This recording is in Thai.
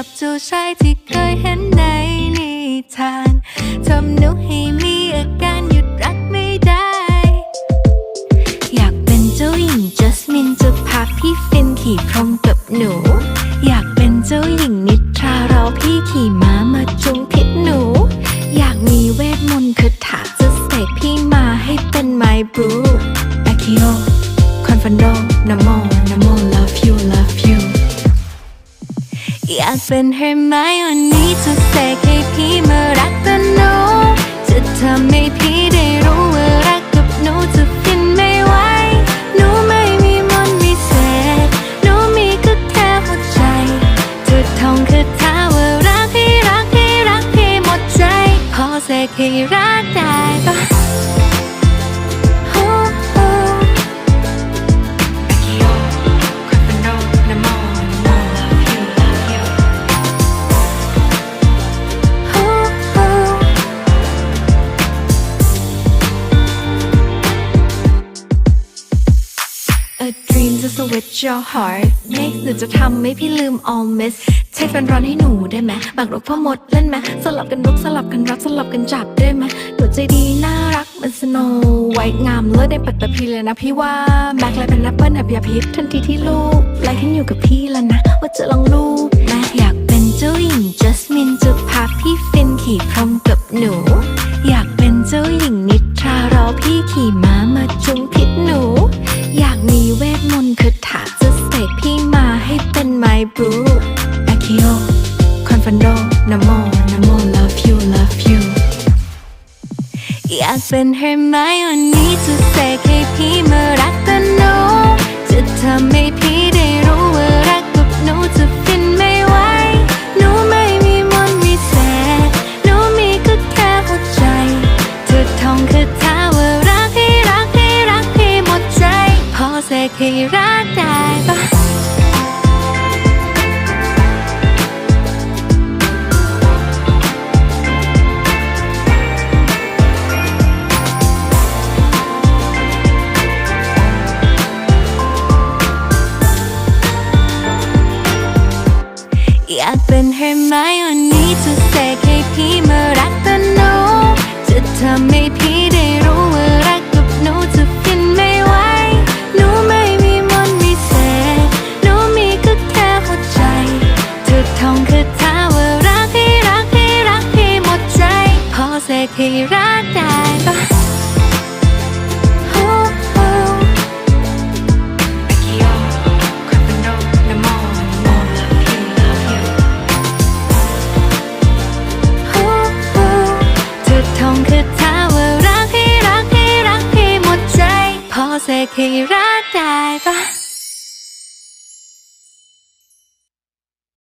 ับเจ้าชายที่เคยเห็นในนิทานทำหนูให้มีอาการหยุดรักไม่ได้ อยากเป็นเจ้าหญิงจัสมินจะพาพี่ฟินขี่พรมกับหนู อยากเป็นเจ้าหญิงนิทรารอพี่ขี่ม้ามาจุงพิษหนู อยากมีเวทมนต์คาถา เป็นเฮอร์ไมโอนี่จะเสกให้พี่มารักกันหนูจะทำให้พี่ได้รู้ว่ารักกับหนูจะฟินไม่ไหวหนูไม่มีมนต์วิเศษหนูมีก็แค่หัวใจจะท่องคาถาว่ารักให้รักให้รักให้หมดใจ พอเสกให้รัก A dream to switch your heart m a k หรือจะทำให้พี่ลืม all miss ใช้แฟนร้อนให้หนูได้ไหมบักรกพ่อมดเล่นไหมสลับกันรุกสลับกันรักสลับกันจับได้ไหมหนูใจดีน่ารักเหมันสโนไวท์งามเลิศได้ปัตตพีเลยนะพี่ว่าแม็กเลยเป็นแอปเปิลแอบยาพิษทันทีที่ลูกไลค์ขึ้นอยู่กับพี่แล้วนะว่าจะลองลูปากเป็นเฮอร์ไมโอนี่จะเสกให้พี่มารักกันหนูจะทำให้พี่ได้รู้ว่ารักกับหนูจะฟินไม่ไหวหนูไม่มีมนต์วิเศษหนูมีก็แค่หัวใจจะท่องคาถาว่ารักให้รักให้รักให้หมดใจ พอเสกให้รักากเป็นเฮอร์ไมโอนี่จะเสกให้พี่มารักกันหนูจะทำให้พี่ได้รู้ว่ารักกับหนูจะฟินไม่ไหวหนูไม่มีมนต์วิเศษหนูมีก็แค่หัวใจจะท่องคาถาว่ารักให้รักให้รักให้หมดใจ พอเสกให้รัก เสกให้รักได้ปะ